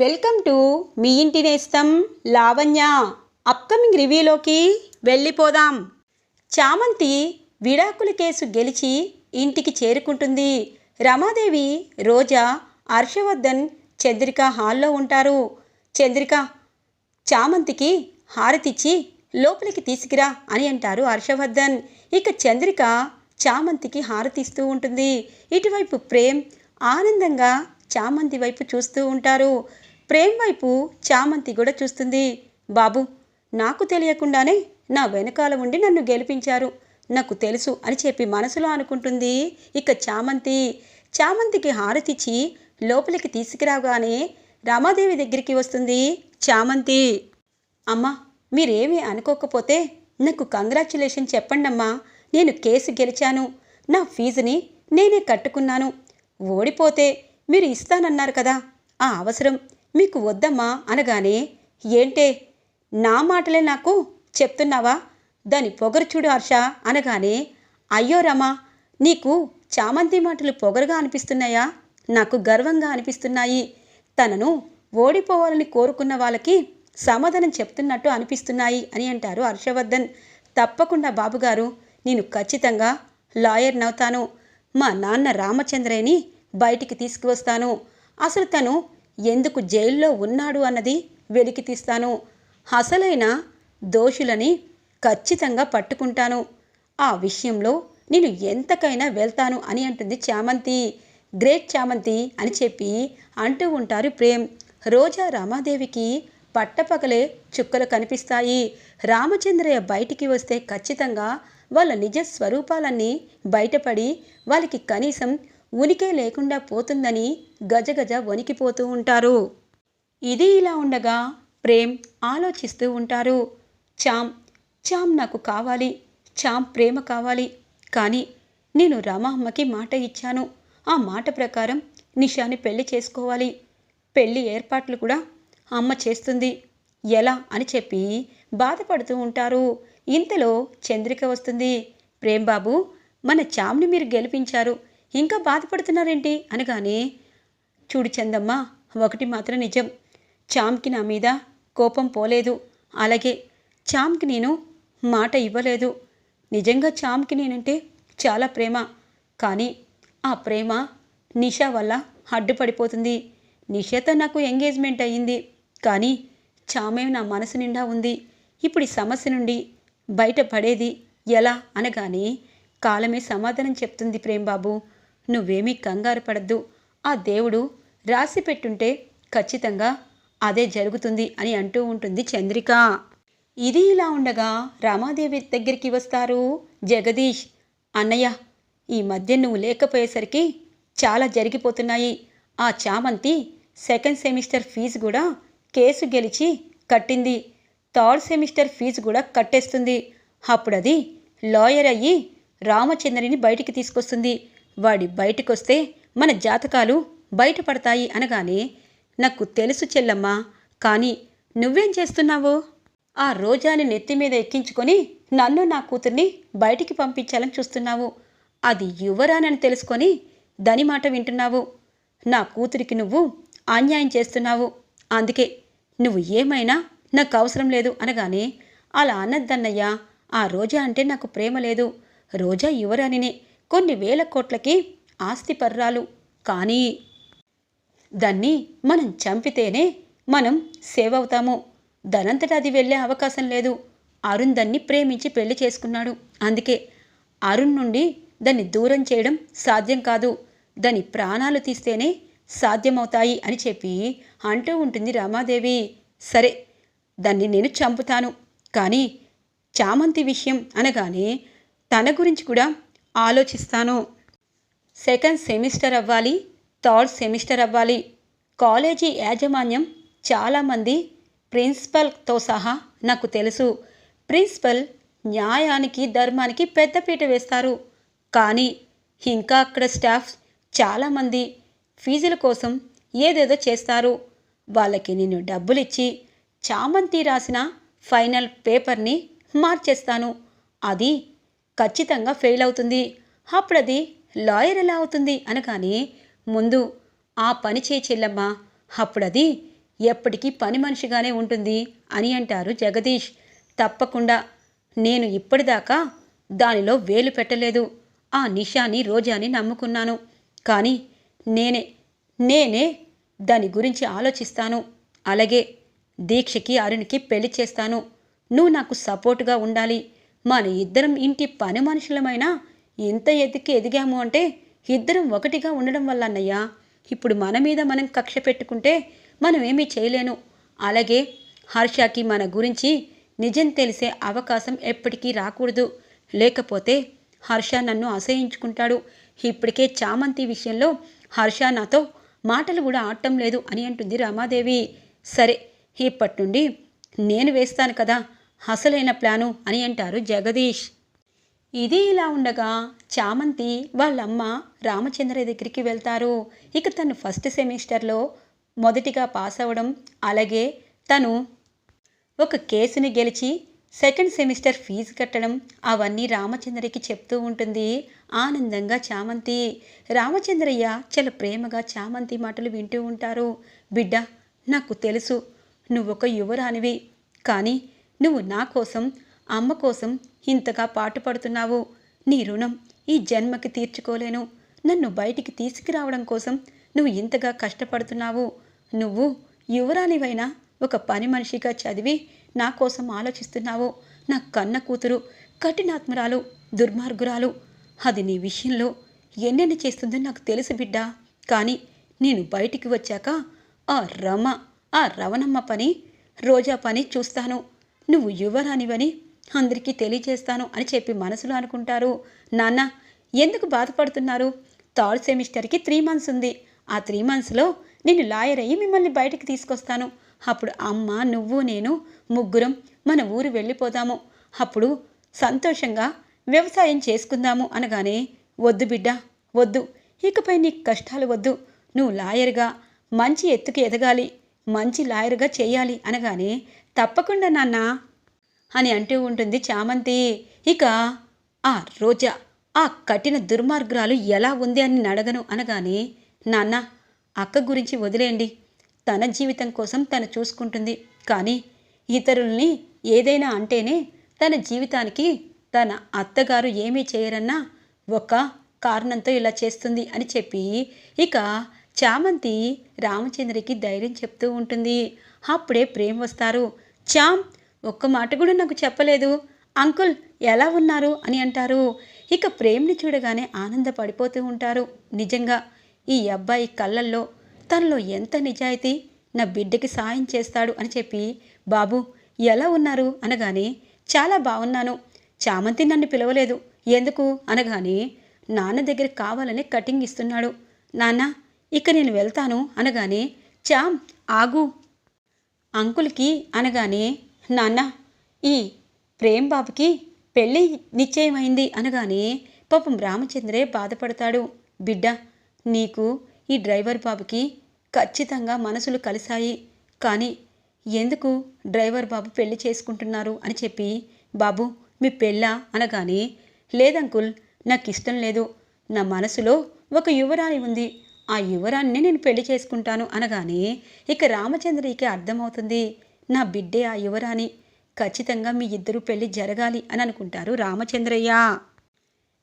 Welcome to me ఇంటి నేస్తం Lavanya. Upcoming రివ్యూలోకి వెళ్ళిపోదాం. చామంతి విడాకుల కేసు గెలిచి ఇంటికి చేరుకుంటుంది. రమాదేవి రోజా హర్షవర్ధన్ చంద్రిక హాల్లో ఉంటారు. చంద్రిక చామంతికి హారతిచ్చి లోపలికి తీసుకురా అని అంటారు హర్షవర్ధన్. ఇక చంద్రిక చామంతికి హారతిస్తూ ఉంటుంది. ఇటువైపు ప్రేమ్ ఆనందంగా చామంతి వైపు చూస్తూ ఉంటారు. ప్రేమ్ వైపు చామంతి కూడా చూస్తుంది. బాబు నాకు తెలియకుండానే నా వెనకాల ఉండి నన్ను గెలిపించారు. నాకు తెలుసు అని చెప్పి మనసులో అనుకుంటుంది ఇక చామంతి. చామంతికి హారతిచ్చి లోపలికి తీసుకురాగానే రామాదేవి దగ్గరికి వస్తుంది. చామంతి. అమ్మా మీరేమీ అనుకోకపోతే నాకు కంగ్రాచులేషన్ చెప్పండమ్మా. నేను కేసు గెలిచాను. నా ఫీజుని నేనే కట్టుకున్నాను. ఓడిపోతే మీరు ఇస్తానన్నారు కదా. ఆ అవసరం. మీకు వద్దమ్మా అనగానే ఏంటే? నా మాటలే నాకు చెప్తున్నావా? దాని పొగరు చూడు హర్ష అనగానే అయ్యో రమా నీకు చామంతి మాటలు పొగరుగా అనిపిస్తున్నాయా? నాకు గర్వంగా అనిపిస్తున్నాయి. తనను ఓడిపోవాలని కోరుకున్న వాళ్ళకి సమాధానం చెప్తున్నట్టు అనిపిస్తున్నాయి అని అంటారు హర్షవర్ధన్. తప్పకుండా బాబుగారు నేను ఖచ్చితంగా లాయర్ నవుతాను మా నాన్న రామచంద్రయ్యని బయటికి తీసుకువస్తాను. అసలు తను ఎందుకు జైల్లో ఉన్నాడు అన్నది వెలికి తీస్తాను. అసలైన దోషులని ఖచ్చితంగా పట్టుకుంటాను. ఆ విషయంలో నేను ఎంతకైనా వెళ్తాను అని అంటుంది చామంతి. గ్రేట్ చామంతి అని చెప్పి అంటూ ఉంటారు ప్రేమ్. రోజా రామాదేవికి పట్టపగలే చుక్కలు కనిపిస్తాయి. రామచంద్రయ్య బయటికి వస్తే ఖచ్చితంగా వాళ్ళ నిజ స్వరూపాలన్నీ బయటపడి వాళ్ళకి కనీసం ఉనికే లేకుండా పోతుందని గజగజ వణికిపోతూ ఉంటారు. ఇది ఇలా ఉండగా ప్రేమ్ ఆలోచిస్తూ ఉంటారు. చామ్ చామ్ నాకు కావాలి. చామ్ ప్రేమ కావాలి. కానీ నేను రామమ్మకి మాట ఇచ్చాను. ఆ మాట ప్రకారం నిషాని పెళ్ళి చేసుకోవాలి. పెళ్ళి ఏర్పాట్లు కూడా అమ్మ చేస్తుంది. ఎలా అని చెప్పి బాధపడుతూ ఉంటారు. ఇంతలో చంద్రిక వస్తుంది. ప్రేమ్ బాబు మన చామ్ని మీరు గెలిపించారు. ఇంకా బాధపడుతున్నారేంటి? అనగానే చూడు చందమ్మ ఒకటి మాత్రం నిజం. చామ్కి నా మీద కోపం పోలేదు. అలాగే చామ్కి నేను మాట ఇవ్వలేదు. నిజంగా చామ్కి నేనంటే చాలా ప్రేమ. కానీ ఆ ప్రేమ నిషా వల్ల అడ్డుపడిపోతుంది. నిషాతో నాకు ఎంగేజ్మెంట్ అయ్యింది. కానీ చామే నా మనసు నిండా ఉంది. ఇప్పుడు ఈ సమస్య నుండి బయటపడేది ఎలా? అనగానే కాలమే సమాధానం చెప్తుంది ప్రేమ్ బాబు నువ్వేమీ కంగారు పడద్దు. ఆ దేవుడు రాసి పెట్టుంటే ఖచ్చితంగా అదే జరుగుతుంది అని అంటూ ఉంటుంది చంద్రిక. ఇది ఇలా ఉండగా రామాదేవి దగ్గరికి వస్తారు. జగదీష్ అన్నయ్య ఈ మధ్య నువ్వు లేకపోయేసరికి చాలా జరిగిపోతున్నాయి. ఆ చామంతి సెకండ్ సెమిస్టర్ ఫీజు కూడా కేసు గెలిచి కట్టింది. థర్డ్ సెమిస్టర్ ఫీజు కూడా కట్టేస్తుంది. అప్పుడు అది లాయర్ అయ్యి రామచంద్రిని బయటికి తీసుకొస్తుంది. వాడి బయటికొస్తే మన జాతకాలు బయటపడతాయి అనగానే నాకు తెలుసు చెల్లమ్మా కానీ నువ్వేం చేస్తున్నావు? ఆ రోజాని నెత్తి మీద ఎక్కించుకొని నన్ను నా కూతుర్ని బయటికి పంపించాలని చూస్తున్నావు. అది యువరానని తెలుసుకొని దాని మాట వింటున్నావు. నా కూతురికి నువ్వు అన్యాయం చేస్తున్నావు. అందుకే నువ్వు ఏమైనా నాకు అవసరం లేదు అనగానే అలా అన్నద్దన్నయ్య ఆ రోజా అంటే నాకు ప్రేమ లేదు. రోజా యువరానినే కొన్ని వేల కోట్లకి ఆస్తి పర్రాలు కానీ దాన్ని మనం చంపితేనే మనం సేవ్ అవుతాము దానంతట అది వెళ్ళే అవకాశం లేదు. అరుణ్ దాన్ని ప్రేమించి పెళ్ళి చేసుకున్నాడు. అందుకే అరుణ్ నుండి దాన్ని దూరం చేయడం సాధ్యం కాదు. దాని ప్రాణాలు తీస్తేనే సాధ్యమవుతాయి అని చెప్పి అంటూ ఉంటుంది రామాదేవి. సరే దాన్ని నేను చంపుతాను. కానీ చామంతి విషయం అనగానే తన గురించి కూడా ఆలోచిస్తాను. సెకండ్ సెమిస్టర్ అవ్వాలి థర్డ్ సెమిస్టర్ అవ్వాలి. కాలేజీ యాజమాన్యం చాలామంది ప్రిన్సిపల్తో సహా నాకు తెలుసు. ప్రిన్సిపల్ న్యాయానికి ధర్మానికి పెద్దపీట వేస్తారు. కానీ ఇంకా అక్కడ స్టాఫ్ చాలామంది ఫీజుల కోసం ఏదేదో చేస్తారు. వాళ్ళకి నేను డబ్బులు ఇచ్చి చామంతి రాసిన ఫైనల్ పేపర్ని మార్చేస్తాను. అది ఖచ్చితంగా ఫెయిల్ అవుతుంది. అప్పుడు అది లాయర్ ఎలా అవుతుంది? అనగానే ముందు ఆ పని చేయి చెల్లమ్మ. అప్పుడది ఎప్పటికీ పని మనిషిగానే ఉంటుంది అని అంటారు జగదీష్. తప్పకుండా నేను ఇప్పటిదాకా దానిలో వేలు పెట్టలేదు. ఆ నిషాని రోజాని నమ్ముకున్నాను. కానీ నేనే నేనే దాని గురించి ఆలోచిస్తాను. అలాగే దీక్షకి అరుణ్కి పెళ్ళి చేస్తాను. నువ్వు నాకు సపోర్టుగా ఉండాలి. మన ఇద్దరం ఇంటి పని మనుషులమైనా ఇంత ఎదికి ఎదిగాము అంటే ఇద్దరం ఒకటిగా ఉండడం వల్ల అన్నయ్య. ఇప్పుడు మన మీద మనం కక్ష పెట్టుకుంటే మనం ఏమీ చేయలేను. అలాగే హర్షకి మన గురించి నిజం తెలిసే అవకాశం ఎప్పటికీ రాకూడదు. లేకపోతే హర్ష నన్ను అసహించుకుంటాడు. ఇప్పటికే చామంతి విషయంలో హర్ష నాతో మాటలు కూడా ఆడటం లేదు అని అంటుంది రమాదేవి. సరే ఇప్పటి నుండి నేను వేస్తాను కదా. అసలైన ప్లాను అని అంటారు జగదీష్. ఇది ఇలా ఉండగా చామంతి వాళ్ళమ్మ రామచంద్ర దగ్గరికి వెళ్తారు. ఇక తను ఫస్ట్ సెమిస్టర్లో మొదటిగా పాస్ అవ్వడం అలాగే తను ఒక కేసుని గెలిచి సెకండ్ సెమిస్టర్ ఫీజు కట్టడం అవన్నీ రామచంద్రకి చెప్తూ ఉంటుంది. ఆనందంగా చామంతి. రామచంద్రయ్య చాలా ప్రేమగా చామంతి మాటలు వింటూ ఉంటారు. బిడ్డ నాకు తెలుసు నువ్వొక యువరానివి కానీ నువ్వు నా కోసం అమ్మ కోసం ఇంతగా పాటుపడుతున్నావు. నీ రుణం ఈ జన్మకి తీర్చుకోలేను. నన్ను బయటికి తీసుకురావడం కోసం నువ్వు ఇంతగా కష్టపడుతున్నావు. నువ్వు యువరానివైనా ఒక పని మనిషిగా చదివి నా కోసం ఆలోచిస్తున్నావు. నా కన్న కూతురు కఠినాత్మరాలు దుర్మార్గురాలు. అది నీ విషయంలో ఎన్నెన్ని చేస్తుందో నాకు తెలుసు బిడ్డ. కానీ నేను బయటికి వచ్చాక ఆ రమ ఆ రవణమ్మ పని రోజా పని చూస్తాను. నువ్వు యువరానివని అందరికీ తెలియజేస్తాను అని చెప్పి మనసులో అనుకుంటారు. నాన్న ఎందుకు బాధపడుతున్నారు? థర్డ్ సెమిస్టర్కి త్రీ మంత్స్ ఉంది. ఆ త్రీ మంత్స్లో నేను లాయర్ అయ్యి మిమ్మల్ని బయటికి తీసుకొస్తాను. అప్పుడు అమ్మ నువ్వు నేను ముగ్గురం మన ఊరు వెళ్ళిపోదాము. అప్పుడు సంతోషంగా వ్యవసాయం చేసుకుందాము అనగానే వద్దు బిడ్డ వద్దు. ఇకపై నీకు కష్టాలు వద్దు. నువ్వు లాయర్గా మంచి ఎత్తుకు ఎదగాలి మంచి లాయర్గా చేయాలి అనగానే తప్పకుండా నాన్న అని అంటూ ఉంటుంది చామంతి. ఇక ఆ రోజా ఆ కఠిన దుర్మార్గురాలు ఎలా ఉంది అని అడగను అనగానే నాన్న అక్క గురించి వదిలేయండి. తన జీవితం కోసం తను చూసుకుంటుంది. కానీ ఇతరుల్ని ఏదైనా అంటేనే తన జీవితానికి తన అత్తగారు ఏమీ చేయరన్నా ఒక కారణంతో ఇలా చేస్తుంది అని చెప్పి ఇక చామంతి రామచంద్రకి ధైర్యం చెప్తూ ఉంటుంది. అప్పుడే ప్రేమ వస్తారు. చామ్ ఒక్క మాట కూడా నాకు చెప్పలేదు. అంకుల్ ఎలా ఉన్నారు? అని అంటారు. ఇక ప్రేమ్ని చూడగానే ఆనందపడిపోతూ ఉంటారు. నిజంగా ఈ అబ్బాయి కళ్ళల్లో తనలో ఎంత నిజాయితీ నా బిడ్డకి సాయం చేస్తాడు అని చెప్పి బాబు ఎలా ఉన్నారు? అనగానే చాలా బాగున్నాను. చామంతి నన్ను పిలవలేదు. ఎందుకు? అనగానే నాన్న దగ్గర కావాలని కటింగ్ ఇస్తున్నాడు. నాన్న ఇక నేను వెళ్తాను. అనగానే చామ్ ఆగు. అంకుల్కి అనగానే నాన్న ఈ ప్రేమ్ బాబుకి పెళ్ళి నిశ్చయమైంది అనగానే పాపం రామచంద్రే బాధపడతాడు. బిడ్డ నీకు ఈ డ్రైవర్ బాబుకి ఖచ్చితంగా మనసులు కలిశాయి. కానీ ఎందుకు డ్రైవర్ బాబు పెళ్ళి చేసుకుంటున్నారు? అని చెప్పి బాబు మీ పెళ్ళా? అనగానే లేదంకుల్ నాకు ఇష్టం లేదు. నా మనసులో ఒక యువరాణి ఉంది. ఆ యువరాన్ని నేను పెళ్ళి చేసుకుంటాను అనగానే ఇక రామచంద్రయ్యకి అర్థమవుతుంది. నా బిడ్డే ఆ యువరాణి. ఖచ్చితంగా మీ ఇద్దరు పెళ్ళి జరగాలి అని అనుకుంటారు రామచంద్రయ్య.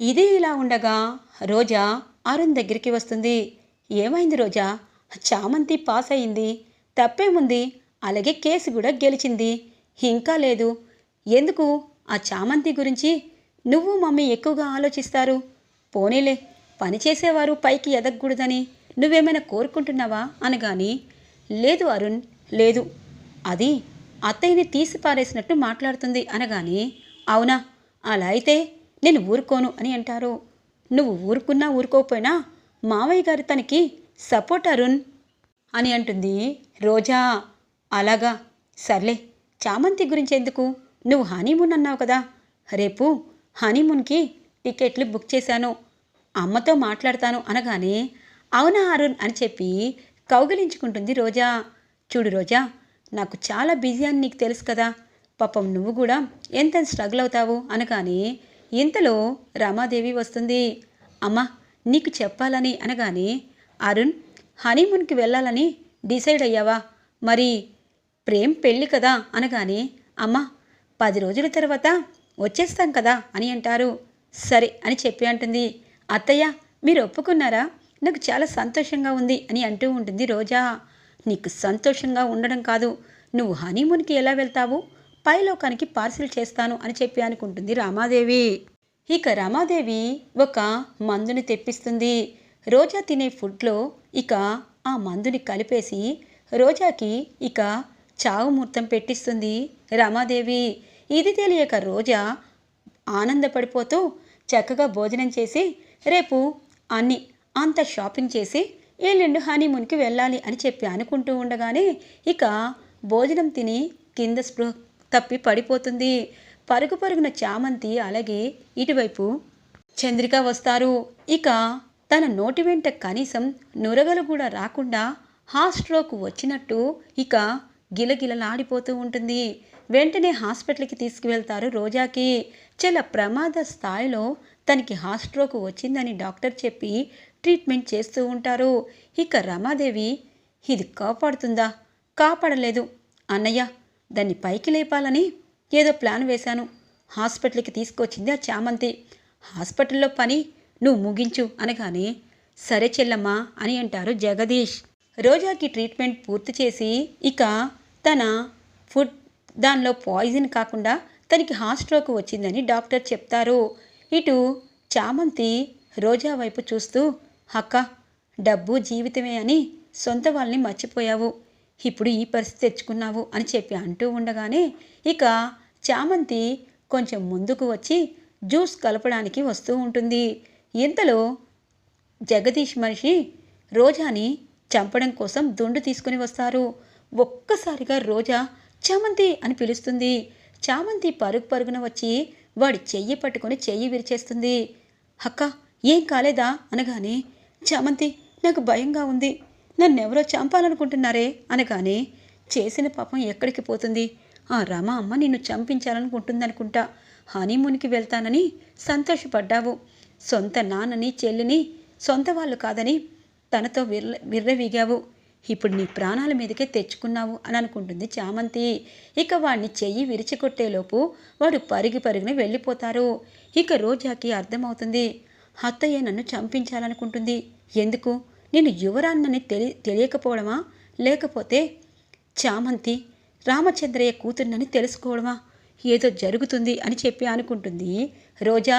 ఇది ఇలా ఉండగా రోజా అరుణ్ దగ్గరికి వస్తుంది. ఏమైంది రోజా? చామంతి పాస్ అయింది. తప్పేముంది? అలాగే కేసు కూడా గెలిచింది. ఇంకా లేదు. ఎందుకు? ఆ చామంతి గురించి నువ్వు మమ్మీ ఎక్కువగా ఆలోచిస్తారు. పోనీలే. పనిచేసేవారు పైకి ఎదగకూడదని నువ్వేమైనా కోరుకుంటున్నావా? అనగాని లేదు అరుణ్ లేదు. అది అత్తయ్యని తీసి పారేసినట్టు మాట్లాడుతుంది అనగాని అవునా? అలా అయితే నేను ఊరుకోను అని అంటారు. నువ్వు ఊరుకున్నా ఊరుకోకపోయినా మావయ్య గారు తనకి సపోర్ట్ అరుణ్ అని అంటుంది రోజా. అలాగా? సర్లే చామంతి గురించి ఎందుకు? నువ్వు హనీమూన్ అన్నావు కదా. రేపు హనీమూన్కి టికెట్లు బుక్ చేశాను. అమ్మతో మాట్లాడతాను అనగానే అవునా అరుణ్ అని చెప్పి కౌగిలించుకుంటుంది రోజా. చూడు రోజా నాకు చాలా బిజీ అని నీకు తెలుసు కదా. పాపం నువ్వు కూడా ఎంత స్ట్రగుల్ అవుతావు? అనగానే ఇంతలో రమాదేవి వస్తుంది. అమ్మ నీకు చెప్పాలని అనగానే అరుణ్ హనీమూన్కి వెళ్ళాలని డిసైడ్ అయ్యావా? మరి ప్రేమ్ పెళ్ళి కదా? అనగానే అమ్మా పది రోజుల తర్వాత వచ్చేస్తాం కదా అని అంటారు. సరే అని చెప్పి అంటుంది. అత్తయ్య మీరు ఒప్పుకున్నారా? నాకు చాలా సంతోషంగా ఉంది అని అంటూ ఉంటుంది రోజా. నీకు సంతోషంగా ఉండడం కాదు. నువ్వు హనీమూన్కి ఎలా వెళ్తావు? పైలోకానికి పార్సిల్ చేస్తాను అని చెప్పి అనుకుంటుంది రామాదేవి. ఇక రమాదేవి ఒక మందుని తెప్పిస్తుంది. రోజా తినే ఫుడ్లో ఇక ఆ మందుని కలిపేసి రోజాకి ఇక చావు ముహూర్తం పెట్టిస్తుంది రమాదేవి. ఇది తెలియక రోజా ఆనందపడిపోతూ చక్కగా భోజనం చేసి రేపు అన్ని అంత షాపింగ్ చేసి ఎల్లుండి హనీమూన్కి వెళ్ళాలి అని చెప్పి అనుకుంటూ ఉండగానే ఇక భోజనం తిని కింద స్పృహ తప్పి పడిపోతుంది. పరుగు పరుగున చామంతి అలాగే ఇటువైపు చంద్రిక వస్తారు. ఇక తన నోటి వెంట కనీసం నురగలు కూడా రాకుండా హార్ట్ స్ట్రోక్ వచ్చినట్టు ఇక గిలగిలలాడిపోతూ ఉంటుంది. వెంటనే హాస్పిటల్కి తీసుకువెళ్తారు రోజాకి. చాలా ప్రమాద స్థాయిలో తనకి హార్ట్ స్ట్రోక్ వచ్చిందని డాక్టర్ చెప్పి ట్రీట్మెంట్ చేస్తూ ఉంటారు. ఇక రమాదేవి ఇది కాపాడుతుందా? కాపాడలేదు. అన్నయ్య దాన్ని పైకి లేపాలని ఏదో ప్లాన్ వేశాను. హాస్పిటల్కి తీసుకొచ్చింది ఆ చామంతి. హాస్పిటల్లో పని నువ్వు ముగించు అనగానే సరే చెల్లమ్మా అని అంటారు జగదీష్. రోజాకి ట్రీట్మెంట్ పూర్తి చేసి ఇక తన ఫుడ్ దానిలో పాయిజన్ కాకుండా తనకి హార్ట్ స్ట్రోక్ వచ్చిందని డాక్టర్ చెప్తారు. ఇటు చామంతి రోజా వైపు చూస్తూ అక్క డబ్బు జీవితమే అని సొంత వాళ్ళని మర్చిపోయావు. ఇప్పుడు ఈ పరిస్థితి తెచ్చుకున్నావు అని చెప్పి అంటూ ఉండగానే ఇక చామంతి కొంచెం ముందుకు వచ్చి జ్యూస్ కలపడానికి వస్తూ ఉంటుంది. ఇంతలో జగదీష్ మనిషి రోజాని చంపడం కోసం దుండు తీసుకుని వస్తారు. ఒక్కసారిగా రోజా చామంతి అని పిలుస్తుంది. చామంతి పరుగు పరుగున వచ్చి వాడి చెయ్యి పట్టుకొని చెయ్యి విరిచేస్తుంది. అక్క ఏం కాలేదా? అనగానే చామంతి నాకు భయంగా ఉంది. నన్నెవరో చంపాలనుకుంటున్నారే? అనగానే చేసిన పాపం ఎక్కడికి పోతుంది? ఆ రమ అమ్మ నిన్ను చంపించాలనుకుంటుందనుకుంటా. హనీమూన్కి వెళ్తానని సంతోషపడ్డావు. సొంత నాన్నని చెల్లిని సొంత వాళ్ళు కాదని తనతో విర్ర విర్రవీగావు. ఇప్పుడు నీ ప్రాణాల మీదకే తెచ్చుకున్నావు అని అనుకుంటుంది చామంతి. ఇక వాడిని చెయ్యి విరిచికొట్టేలోపు వాడు పరిగి పరుగుని వెళ్ళిపోతారు. ఇక రోజాకి అర్థమవుతుంది అత్తయ్య నన్ను చంపించాలనుకుంటుంది. ఎందుకు? నేను యువరాన్నని తెలి తెలియకపోవడమా? లేకపోతే చామంతి రామచంద్రయ్య కూతుర్నని తెలుసుకోవడమా? ఏదో జరుగుతుంది అని చెప్పి అనుకుంటుంది రోజా.